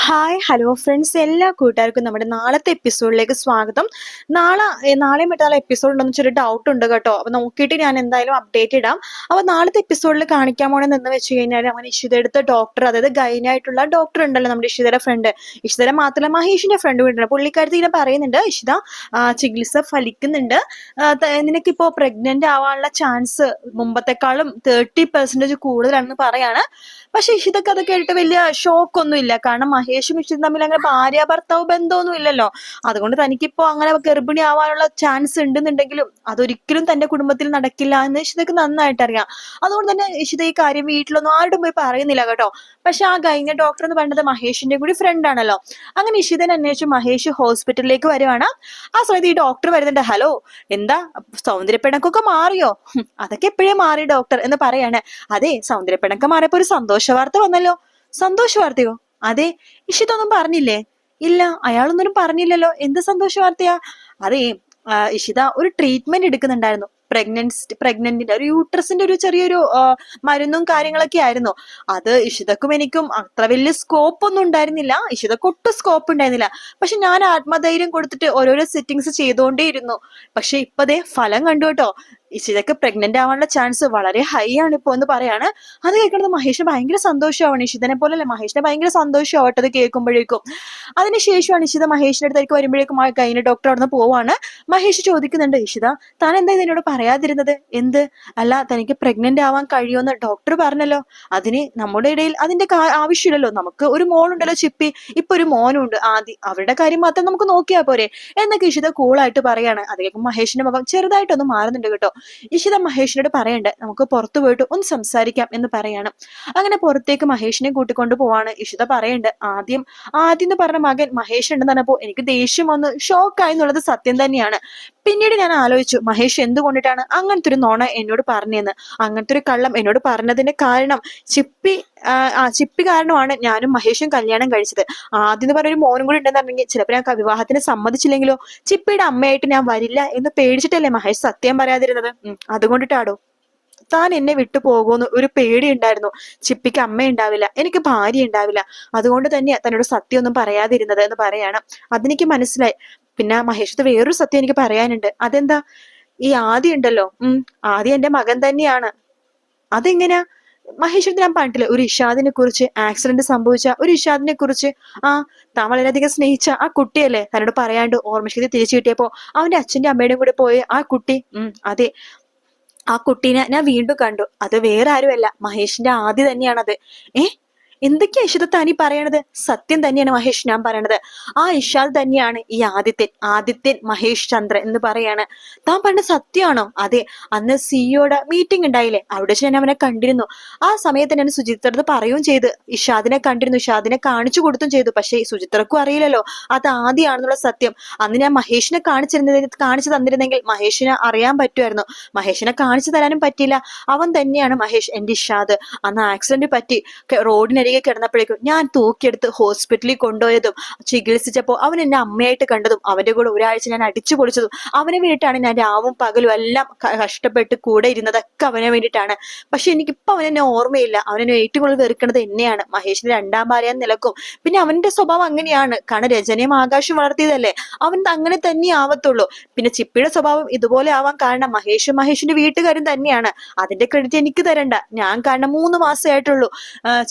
Hi hello friends എല്ലാ കൂട്ടുകാർക്കും നമ്മുടെ നാളത്തെ എപ്പിസോഡിലേക്ക് സ്വാഗതം. നാളെ നാളെ മറ്റാളെ എപ്പിസോഡ് ഉണ്ടെന്ന് വെച്ചൊരു ഡൗട്ട് ഉണ്ട് കേട്ടോ. അപ്പൊ നോക്കിയിട്ട് ഞാൻ എന്തായാലും അപ്ഡേറ്റ് ഇടാം. അപ്പൊ നാളത്തെ എപ്പിസോഡിൽ കാണിക്കാൻ പോണെന്ന് എന്ന് വെച്ച് കഴിഞ്ഞാൽ അങ്ങനെ എടുത്ത ഡോക്ടർ അതായത് ഗൈനായിട്ടുള്ള ഡോക്ടർ ഉണ്ടല്ലോ നമ്മുടെ ഇഷിതയുടെ ഫ്രണ്ട് ഇഷിതയുടെ മാത്രമല്ല മഹേഷിന്റെ ഫ്രണ്ട് വീട്ടിലാണ് പുള്ളിക്കാരത്തി ഇങ്ങനെ പറയുന്നുണ്ട് ഇഷിത ചികിത്സ ഫലിക്കുന്നുണ്ട്. നിനക്ക് ഇപ്പോ പ്രഗ്നന്റ് ആവാനുള്ള ചാൻസ് മുമ്പത്തെക്കാളും തേർട്ടി പെർസെന്റേജ് കൂടുതലാണെന്ന് പറയാണ്. പക്ഷെ ഇഷിതൊക്കെ അത് കേട്ടിട്ട് വലിയ ഷോക്ക് ഒന്നും ഇല്ല കാരണം മഹേഷും ഇഷിതും തമ്മിൽ അങ്ങനെ ഭാര്യ ഭർത്താവ് ബന്ധമൊന്നും ഇല്ലല്ലോ. അതുകൊണ്ട് തനിക്കിപ്പോ അങ്ങനെ ഗർഭിണി ആവാനുള്ള ചാൻസ് ഉണ്ടെന്നുണ്ടെങ്കിലും അതൊരിക്കലും തന്റെ കുടുംബത്തിൽ നടക്കില്ല എന്ന് ഇഷിതക്ക് നന്നായിട്ട് അറിയാം. അതുകൊണ്ട് തന്നെ ഇഷിത ഈ കാര്യം വീട്ടിലൊന്നും ആരുടെ പോയി പറയുന്നില്ല കേട്ടോ. പക്ഷെ ആ കഴിഞ്ഞ ഡോക്ടർ എന്ന് പറയുന്നത് മഹേഷിന്റെ കൂടി ഫ്രണ്ട് ആണല്ലോ. അങ്ങനെ ഇഷിതനെ അന്വേഷിച്ച് മഹേഷ് ഹോസ്പിറ്റലിലേക്ക് വരുവാണ്. ആ സമയത്ത് ഈ ഡോക്ടർ വരുന്നുണ്ട്. ഹലോ എന്താ? സൗന്ദര്യപ്പിണക്കൊക്കെ മാറിയോ? അതൊക്കെ എപ്പോഴേ മാറി ഡോക്ടർ എന്ന് പറയാണ്. അതെ സൗന്ദര്യപ്പിണക്കം മാറിയപ്പോ ഒരു സന്തോഷ വാർത്ത വന്നല്ലോ. സന്തോഷ വാർത്തയോ അതെ ഇഷിതൊന്നും പറഞ്ഞില്ലേ? ഇല്ല അയാളൊന്നും പറഞ്ഞില്ലല്ലോ. എന്ത് സന്തോഷ വാർത്തയാ അതെ ഇഷിത ഒരു ട്രീറ്റ്മെന്റ് എടുക്കുന്നുണ്ടായിരുന്നു. പ്രഗ്നൻസ് പ്രഗ്നന്റിന്റെ ഒരു യൂട്രസിന്റെ ഒരു ചെറിയൊരു മരുന്നും കാര്യങ്ങളൊക്കെ ആയിരുന്നു. അത് ഇഷിതക്കും എനിക്കും അത്ര വലിയ സ്കോപ്പ് ഒന്നും ഉണ്ടായിരുന്നില്ല. ഇഷിതക്ക് ഒട്ടും സ്കോപ്പ് ഉണ്ടായിരുന്നില്ല. പക്ഷെ ഞാൻ ആത്മധൈര്യം കൊടുത്തിട്ട് ഓരോരോ സെറ്റിങ്സ് ചെയ്തുകൊണ്ടേയിരുന്നു. പക്ഷെ ഇപ്പതേ ഫലം കണ്ടു കേട്ടോ. ഇഷിതക്ക് പ്രഗ്നന്റ് ആവാനുള്ള ചാൻസ് വളരെ ഹൈ ആണ് ഇപ്പോ എന്ന് പറയാണ്. അത് കേൾക്കുന്നത് മഹേഷിന് ഭയങ്കര സന്തോഷമാവാണ് ഇഷിതനെ പോലല്ലേ? മഹേഷിന് ഭയങ്കര സന്തോഷമാവട്ടെ അത് കേൾക്കുമ്പോഴേക്കും. അതിനുശേഷമാണ് ഇഷിത മഹേഷിന്റെ അടുത്തേക്ക് വരുമ്പോഴേക്കും ഗൈന ഡോക്ടർ അവിടെ നിന്ന് പോവാണ്. മഹേഷ് ചോദിക്കുന്നുണ്ട് ഇഷിത താൻ എന്താ ഇതിനോട് പറയാതിരുന്നത്? എന്ത്? അല്ല തനിക്ക് പ്രഗ്നന്റ് ആവാൻ കഴിയുമെന്ന് ഡോക്ടർ പറഞ്ഞല്ലോ. അതിന് നമ്മുടെ ഇടയിൽ അതിന്റെ ആവശ്യമില്ലല്ലോ. നമുക്ക് ഒരു മോളുണ്ടല്ലോ ചിപ്പി. ഇപ്പൊ ഒരു മോനുണ്ട്. ആദ്യം അവരുടെ കാര്യം മാത്രം നമുക്ക് നോക്കിയാ പോരെ. എന്നൊക്കെ ഇഷിത കൂളായിട്ട് പറയാണ്. അത് കേൾക്കുമ്പോൾ മഹേഷിന്റെ മുഖം ചെറുതായിട്ടൊന്ന് മാറുന്നുണ്ട് കേട്ടോ. ഇഷിത മഹേഷിനോട് പറയണ്ട്. നമുക്ക് പുറത്തു പോയിട്ട് ഒന്ന് സംസാരിക്കാം എന്ന് പറയാണ്. അങ്ങനെ പുറത്തേക്ക് മഹേഷിനെ കൂട്ടിക്കൊണ്ട് പോവാണ്. ഇഷിത പറയണ്ട് ആദ്യം ആദ്യം എന്ന് പറഞ്ഞ മകൻ മഹേഷ് ഉണ്ടെന്ന് പറഞ്ഞപ്പോ എനിക്ക് ദേഷ്യം വന്ന്. ഷോക്കായി എന്നുള്ളത് സത്യം തന്നെയാണ്. പിന്നീട് ഞാൻ ആലോചിച്ചു മഹേഷ് എന്തുകൊണ്ടിട്ടാണ് അങ്ങനത്തെ ഒരു നോണ എന്നോട് പറഞ്ഞതെന്ന് അങ്ങനത്തെ ഒരു കള്ളം എന്നോട് പറഞ്ഞതിന്റെ കാരണം ചിപ്പി ആ, ചിപ്പി കാരണമാണ് ഞാനും മഹേഷും കല്യാണം കഴിച്ചത്. ആദ്യം എന്ന് പറഞ്ഞൊരു മോനും കൂടി ഉണ്ടെന്നുണ്ടെങ്കിൽ ചിലപ്പോൾ ഞാൻ വിവാഹത്തിന് സമ്മതിച്ചില്ലെങ്കിലോ? ചിപ്പിയുടെ അമ്മയായിട്ട് ഞാൻ വരില്ല എന്ന് പേടിച്ചിട്ടല്ലേ മഹേഷ് സത്യം പറയാതിരുന്നത്? അതുകൊണ്ടിട്ടാടോ? താൻ എന്നെ വിട്ടു പോകുമെന്ന് ഒരു പേടി ഉണ്ടായിരുന്നു. ചിപ്പിക്ക് അമ്മ ഉണ്ടാവില്ല എനിക്ക് ഭാര്യ ഉണ്ടാവില്ല അതുകൊണ്ട് തന്നെയാ തന്നോട് സത്യം ഒന്നും പറയാതിരുന്നത് എന്ന് പറയാണ്. അതെനിക്ക് മനസ്സിലായി. പിന്നെ മഹേഷത്ത് വേറൊരു സത്യം എനിക്ക് പറയാനുണ്ട്. അതെന്താ? ഈ ആദ്യ ഉണ്ടല്ലോ. ഉം ആദ്യ എന്റെ മകൻ തന്നെയാണ്. അതെങ്ങനെയാ മഹേശ്വരത്ത് ഞാൻ പറഞ്ഞിട്ടില്ല ഒരു ഇഷാദിനെ കുറിച്ച് ആക്സിഡന്റ് സംഭവിച്ച ഒരു ഇഷാദിനെ കുറിച്ച്. ആ താൻ വളരെയധികം സ്നേഹിച്ച ആ കുട്ടിയല്ലേ? തന്നോട് പറയാണ്ട് ഓർമ്മശക്തി തിരിച്ചു കിട്ടിയപ്പോ അവന്റെ അച്ഛന്റെ അമ്മയുടെയും കൂടെ പോയി ആ കുട്ടി ഉം അതെ. ആ കുട്ടീനെ ഞാൻ വീണ്ടും കണ്ടു. അത് വേറെ ആരുമല്ല. മഹേഷിന്റെ ആദ്യ തന്നെയാണത്. ഏ? എന്തൊക്കെയാ ഇഷിത താനി പറയണത്? സത്യം തന്നെയാണ് മഹേഷ് ഞാൻ പറയണത്. ആ ഇഷാൽ തന്നെയാണ് ഈ ആദിത്യൻ ആദിത്യൻ മഹേഷ് ചന്ദ്ര എന്ന് പറയാണ്. താൻ പറഞ്ഞ സത്യമാണോ? അതെ അന്ന് സിഇഒയുടെ മീറ്റിംഗ് ഉണ്ടായില്ലേ? അവിടെ വെച്ച് ഞാൻ അവനെ കണ്ടിരുന്നു. ആ സമയത്ത് ഞാൻ സുചിത്രത് പറയുകയും ചെയ്ത്. ഇഷാദിനെ കണ്ടിരുന്നു ഇഷാദിനെ കാണിച്ചു കൊടുത്തും ചെയ്തു. പക്ഷേ സുചിത്രക്കും അറിയില്ലല്ലോ അത് ആദ്യമാണെന്നുള്ള സത്യം. അന്ന് ഞാൻ മഹേഷിനെ കാണിച്ചിരുന്നത് കാണിച്ചു തന്നിരുന്നെങ്കിൽ മഹേഷിനെ അറിയാൻ പറ്റുമായിരുന്നു. മഹേഷിനെ കാണിച്ചു തരാനും പറ്റിയില്ല. അവൻ തന്നെയാണ് മഹേഷ് എന്റെ ഇഷാദ്. അന്ന് ആക്സിഡന്റ് പറ്റി. ക- റോഡിനരികെ കിടന്നപ്പോഴേക്കും ഞാൻ തൂക്കിയെടുത്ത് ഹോസ്പിറ്റലിൽ കൊണ്ടുപോയതും ചികിത്സിച്ചപ്പോൾ അവൻ എന്നെ അമ്മയായിട്ട് കണ്ടതും അവന്റെ കൂടെ ഒരാഴ്ച ഞാൻ അടിച്ചു പൊളിച്ചതും അവനെ വേണ്ടിയിട്ടാണ് ഞാൻ രാവും പകലും എല്ലാം കഷ്ടപ്പെട്ട് കൂടെ ഇരുന്നതൊക്കെ അവനെ വേണ്ടിയിട്ടാണ്. പക്ഷെ എനിക്കിപ്പോൾ അവനെന്നെ ഓർമ്മയില്ല. അവനെന്നെ ഏറ്റവും കൂടുതൽ വെറുക്കുന്നത് എന്നെയാണ്. മഹേഷിന്റെ രണ്ടാം ഭാര്യ നിലക്കും. പിന്നെ അവന്റെ സ്വഭാവം അങ്ങനെയാണ്. കാരണം രചനയും ആകാശം വളർത്തിയതല്ലേ. അവൻ അങ്ങനെ തന്നെ ആവത്തുള്ളൂ. പിന്നെ ചിപ്പിയുടെ സ്വഭാവം ഇതുപോലെ ആവാൻ കാരണം മഹേഷ് മഹേഷിന്റെ വീട്ടുകാരും തന്നെയാണ്. അതിന്റെ ക്രെഡിറ്റ് എനിക്ക് തരണ്ട. ഞാൻ കാരണം മൂന്ന് മാസമായിട്ടുള്ളൂ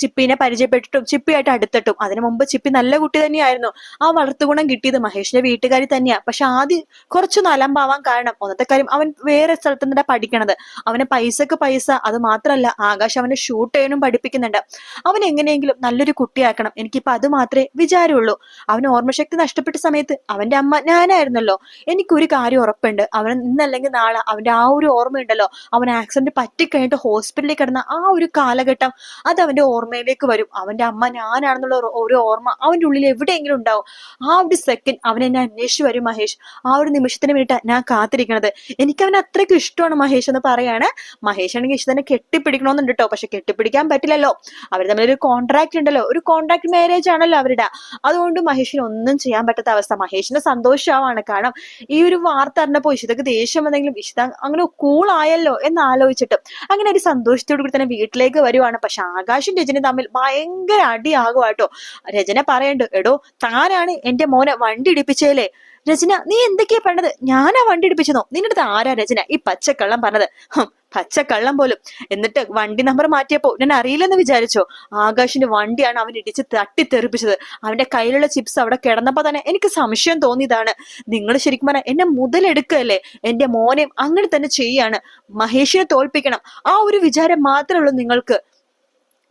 ചിപ്പിനെ പരിചയപ്പെട്ടിട്ടും ചിപ്പിയായിട്ട് അടുത്തിട്ടും. അതിനു മുമ്പ് ചിപ്പി നല്ല കുട്ടി തന്നെയായിരുന്നു. ആ വളർത്തുഗുണം കിട്ടിയത് മഹേഷിന്റെ വീട്ടുകാരി തന്നെയാണ് പക്ഷെ ആദ്യം കുറച്ചൊന്ന് അലമ്പാവാൻ കാരണം ഒന്നത്തെ കാര്യം അവൻ വേറെ സ്ഥലത്ത് നിന്നാ പഠിക്കണത്. അവന് പൈസക്ക് പൈസ അത് മാത്രമല്ല ആകാശ് അവനെ ഷൂട്ട് ചെയ്യാനും പഠിപ്പിക്കുന്നുണ്ട്. അവൻ എങ്ങനെയെങ്കിലും നല്ലൊരു കുട്ടിയാക്കണം. എനിക്കിപ്പോ അത് മാത്രമേ വിചാരമുള്ളൂ. അവന് ഓർമ്മശക്തി നഷ്ടപ്പെട്ട സമയത്ത് അവന്റെ അമ്മ ഞാനായിരുന്നല്ലോ. എനിക്കൊരു കാര്യം ഉറപ്പുണ്ട്. അവൻ ഇന്നല്ലെങ്കിൽ നാളെ അവന്റെ ആ ഒരു ഓർമ്മയുണ്ടല്ലോ. അവൻ ആക്സിഡന്റ് പറ്റിക്കഴിഞ്ഞിട്ട് ഹോസ്പിറ്റലിൽ കിടന്ന ആ ഒരു കാലഘട്ടം അത് അവന്റെ ഓർമ്മയിലേക്ക് വരും. അവന്റെ അമ്മ ഞാനാണെന്നുള്ള ഒരു- ഓർമ്മ അവന്റെ ഉള്ളിൽ എവിടെയെങ്കിലും ഉണ്ടാവും. ആ ഒരു സെക്കൻഡ് അവൻ എന്നെ അന്വേഷിച്ചു വരും മഹേഷ്. ആ ഒരു നിമിഷത്തിന് വേണ്ടിയിട്ടാണ് ഞാൻ കാത്തിരിക്കണത്. എനിക്ക് അവൻ അത്രയ്ക്ക് ഇഷ്ടമാണ് മഹേഷ് എന്ന് പറയാണ്. മഹേഷ് ആണെങ്കിൽ തന്നെ കെട്ടിപ്പിടിക്കണമെന്നുണ്ട് കേട്ടോ പക്ഷെ കെട്ടിപ്പിടിക്കാൻ പറ്റില്ലല്ലോ. അവർ തമ്മിൽ ഒരു കോൺട്രാക്ട് ഉണ്ടല്ലോ. ഒരു കോൺട്രാക്ട് മാരേജ് ആണല്ലോ അവരുടെ. അതുകൊണ്ട് മഹേഷിന് ഒന്നും ചെയ്യാൻ പറ്റാത്ത അവസ്ഥ. മഹേഷിന് സന്തോഷമാവാണ്. കാരണം ഈ ഒരു വാർത്ത അറിഞ്ഞപ്പോ ഇഷിതക്ക് ദേഷ്യം വന്നെങ്കിലും ഇഷിത അങ്ങനെ കൂളായല്ലോ എന്ന് ആലോചിച്ചിട്ട്. അങ്ങനെ ഒരു സന്തോഷത്തോടു കൂടി തന്നെ വീട്ടിലേക്ക് വരുവാണ്. പക്ഷെ ആകാശും രജനി തമ്മിൽ ഭയങ്കര അടിയാകും കേട്ടോ രചന പറയണ്ടു എടോ താനാണ് എന്റെ മോനെ വണ്ടി ഇടിപ്പിച്ചേലേ രചന നീ എന്തൊക്കെയാ പറഞ്ഞത്? ഞാനാ വണ്ടി ഇടിപ്പിച്ചതോ നിന്റെ അടുത്ത് ആരാ രചന? ഈ പച്ചക്കള്ളം പറഞ്ഞത്. പച്ചക്കള്ളം പോലും. എന്നിട്ട് വണ്ടി നമ്പർ മാറ്റിയപ്പോ ഞാൻ അറിയില്ലെന്ന് വിചാരിച്ചോ? ആകാശിന്റെ വണ്ടിയാണ് അവൻ ഇടിച്ച് തട്ടിത്തെറിപ്പിച്ചത് അവന്റെ കയ്യിലുള്ള ചിപ്സ് അവിടെ കിടന്നപ്പോ തന്നെ എനിക്ക് സംശയം തോന്നിയതാണ്. നിങ്ങൾ ശരിക്കും പറഞ്ഞാൽ എന്നെ മുതലെടുക്കല്ലേ? എന്റെ മോനെയും അങ്ങനെ തന്നെ ചെയ്യാണ്. മഹേഷിനെ തോൽപ്പിക്കണം. ആ ഒരു വിചാരം മാത്രമേ ഉള്ളൂ നിങ്ങൾക്ക്.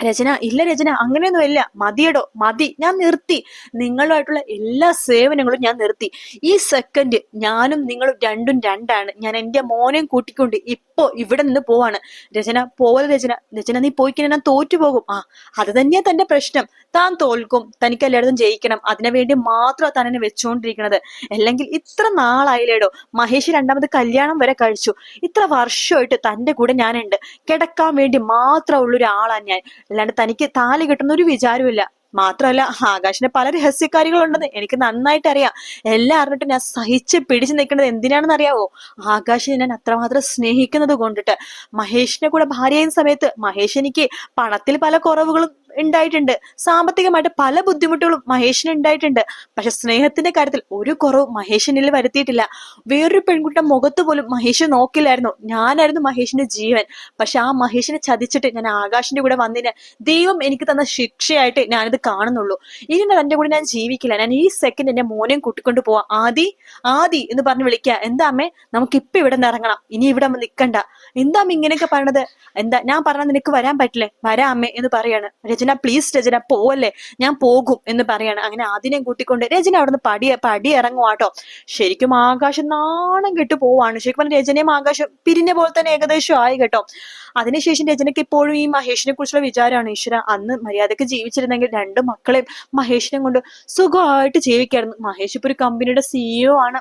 രചന ഇല്ല രചന അങ്ങനെയൊന്നും ഇല്ല. മതിയടോ മതി ഞാൻ നിർത്തി. നിങ്ങളുമായിട്ടുള്ള എല്ലാ സേവനങ്ങളും ഞാൻ നിർത്തി. ഈ സെക്കൻഡ് ഞാനും നിങ്ങളും രണ്ടും രണ്ടാണ്. ഞാൻ എന്റെ മോനെയും കൂട്ടിക്കൊണ്ട് ഇപ്പോ ഇവിടെ നിന്ന് പോവാണ്. രചന പോവല രചന രചന നീ പോയി കഴിഞ്ഞാൽ ഞാൻ തോറ്റുപോകും. ആ അത് തന്നെയാ തന്റെ പ്രശ്നം. താൻ തോൽക്കും തനിക്ക് എല്ലായിടത്തും ജയിക്കണം. അതിനു വേണ്ടി മാത്രമാണ് താൻ എന്നെ വെച്ചുകൊണ്ടിരിക്കുന്നത് അല്ലെങ്കിൽ ഇത്ര നാളായില്ലേടോ മഹേഷ് രണ്ടാമത് കല്യാണം വരെ കഴിച്ചു. ഇത്ര വർഷമായിട്ട് തന്റെ കൂടെ ഞാനുണ്ട്. കിടക്കാൻ വേണ്ടി മാത്രമുള്ള ഒരാളാണ് ഞാൻ. അല്ലാണ്ട് തനിക്ക് താലി കിട്ടുന്ന ഒരു വിചാരമില്ല മാത്രമല്ല ആകാശിന് പല രഹസ്യക്കാരികളുണ്ടെന്ന് എനിക്ക് നന്നായിട്ട് അറിയാം. എല്ലാം അറിഞ്ഞിട്ട് ഞാൻ സഹിച്ച് പിടിച്ചു നിൽക്കുന്നത് എന്തിനാണെന്ന് അറിയാവോ? ആകാശിനെ ഞാൻ അത്രമാത്രം സ്നേഹിക്കുന്നത് കൊണ്ടിട്ട്. മഹേഷിനെ കൂടെ ഭാര്യയായ സമയത്ത് മഹേഷ് എനിക്ക് പണത്തിൽ പല കുറവുകളും ഉണ്ടായിട്ടുണ്ട്. സാമ്പത്തികമായിട്ട് പല ബുദ്ധിമുട്ടുകളും മഹേഷിന് ഉണ്ടായിട്ടുണ്ട്. പക്ഷെ സ്നേഹത്തിന്റെ കാര്യത്തിൽ ഒരു കുറവ് മഹേഷിനിൽ വരുത്തിയിട്ടില്ല. വേറൊരു പെൺകുട്ടിയുടെ മുഖത്ത് പോലും മഹേഷ് നോക്കില്ലായിരുന്നു. ഞാനായിരുന്നു മഹേഷിന്റെ ജീവൻ. പക്ഷെ ആ മഹേഷിനെ ചതിച്ചിട്ട് ഞാൻ ആകാശിന്റെ കൂടെ വന്നതിന് ദൈവം എനിക്ക് തന്ന ശിക്ഷയായിട്ട് ഞാനിത് കാണുന്നുള്ളൂ. ഇനി തന്റെ കൂടെ ഞാൻ ജീവിക്കില്ല. ഞാൻ ഈ സെക്കൻഡ് എന്റെ മോനെയും കൂട്ടിക്കൊണ്ട് പോവാം. ആദി ആദി എന്ന് പറഞ്ഞ് വിളിക്കുക എന്താ അമ്മേ? നമുക്ക് ഇപ്പൊ ഇവിടെ നിന്ന് ഇറങ്ങണം. ഇനി ഇവിടെ നിൽക്കണ്ട എന്താ ഇങ്ങനെയൊക്കെ പറഞ്ഞത് എന്താ? ഞാൻ പറഞ്ഞ നിനക്ക് വരാൻ പറ്റില്ലേ? വരാ അമ്മേ എന്ന് പറയാണ്. രചന പ്ലീസ് രചന പോവല്ലേ? ഞാൻ പോകും എന്ന് പറയാണ്. അങ്ങനെ ആദിനെയും കൂട്ടിക്കൊണ്ട് രചന അവിടുന്ന് പടി പടി ഇറങ്ങുവാട്ടോ ശരിക്കും ആകാശം നാണം കെട്ട് പോവാണ്. ശരിക്കും പറഞ്ഞ രചനയും ആകാശം പിരിഞ്ഞ പോലെ തന്നെ ഏകദേശം ആയി കേട്ടോ. അതിനുശേഷം രചനയ്ക്ക് ഇപ്പോഴും ഈ മഹേഷിനെ കുറിച്ചുള്ള വിചാരമാണ്. ഈശ്വര അന്ന് മര്യാദയ്ക്ക് ജീവിച്ചിരുന്നെങ്കിൽ രണ്ട് മക്കളെയും മഹേഷിനെ കൊണ്ട് സുഖമായിട്ട് ജീവിക്കായിരുന്നു. മഹേഷ് ഇപ്പൊ ഒരു കമ്പനിയുടെ സിഇഒ ആണ്.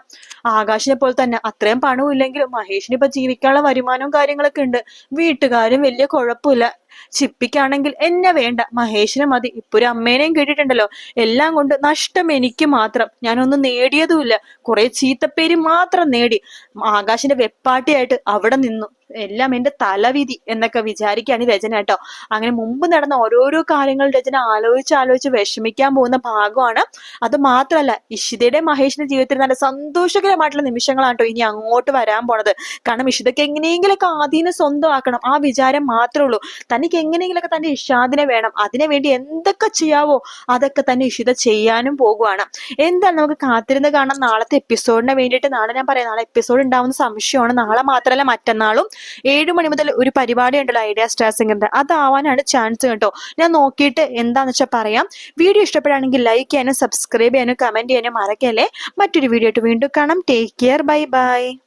ആകാശിനെ പോലെ തന്നെ അത്രയും പണവും ഇല്ലെങ്കിലും മഹേഷിന് ഇപ്പൊ ജീവിക്കാനുള്ള വരുമാനവും കാര്യങ്ങളൊക്കെ ഉണ്ട്. വീട്ടുകാരും വലിയ കുഴപ്പമില്ല. ചിപ്പിക്കാണെങ്കിൽ എന്നെ വേണ്ട. മഹേഷിനെ മതി. ഇപ്പൊ ഒരു അമ്മേനെയും കേട്ടിട്ടുണ്ടല്ലോ. എല്ലാം കൊണ്ട് നഷ്ടം എനിക്ക് മാത്രം. ഞാനൊന്നും നേടിയതുമില്ല. കുറെ ചീത്തപ്പേര് മാത്രം നേടി. ആകാശിന്റെ വെപ്പാട്ടിയായിട്ട് അവിടെ നിന്നു. എല്ലാം എന്റെ തലവിധി എന്നൊക്കെ വിചാരിക്കുകയാണ് രചന കേട്ടോ. അങ്ങനെ മുമ്പ് നടന്ന ഓരോരോ കാര്യങ്ങൾ രചന ആലോചിച്ച് ആലോചിച്ച് വിഷമിക്കാൻ പോകുന്ന ഭാഗമാണ്. അത് മാത്രമല്ല ഇഷിതയുടെ മഹേഷിന്റെ ജീവിതത്തിൽ നല്ല സന്തോഷകരമായിട്ടുള്ള നിമിഷങ്ങളാണ് കേട്ടോ ഇനി അങ്ങോട്ട് വരാൻ പോണത്. കാരണം ഇഷിതയ്ക്ക് എങ്ങനെയെങ്കിലൊക്കെ ആദ്യം സ്വന്തമാക്കണം. ആ വിചാരം മാത്രമേ ഉള്ളൂ. തനിക്ക് എങ്ങനെയെങ്കിലൊക്കെ തന്റെ ഇഷാദിനെ വേണം. അതിനു വേണ്ടി എന്തൊക്കെ ചെയ്യാവോ അതൊക്കെ തന്നെ ഇഷിത ചെയ്യാനും പോകുവാണ്. എന്താ നമുക്ക് കാത്തിരുന്ന് കാണാം നാളത്തെ എപ്പിസോഡിന് വേണ്ടിയിട്ട്. നാളെ ഞാൻ പറയാം നാളെ എപ്പിസോഡ് ഉണ്ടാവുന്ന സംശയമാണ്. നാളെ മാത്രമല്ല മറ്റന്നാളും ഏഴു മണി മുതൽ ഒരു പരിപാടി ഉണ്ടല്ലോ ഐഡിയ സ്റ്റാർ സിംഗറിന്റെ. അതാവാനാണ് ചാൻസ് കേട്ടോ. ഞാൻ നോക്കിയിട്ട് എന്താന്ന് വെച്ചാൽ പറയാം. വീഡിയോ ഇഷ്ടപ്പെടുകയാണെങ്കിൽ ലൈക്ക് ചെയ്യാനും സബ്സ്ക്രൈബ് ചെയ്യാനും കമന്റ് ചെയ്യാനും മറക്കല്ലേ. മറ്റൊരു വീഡിയോ ആയിട്ട് വീണ്ടും കാണാം. Take care bye bye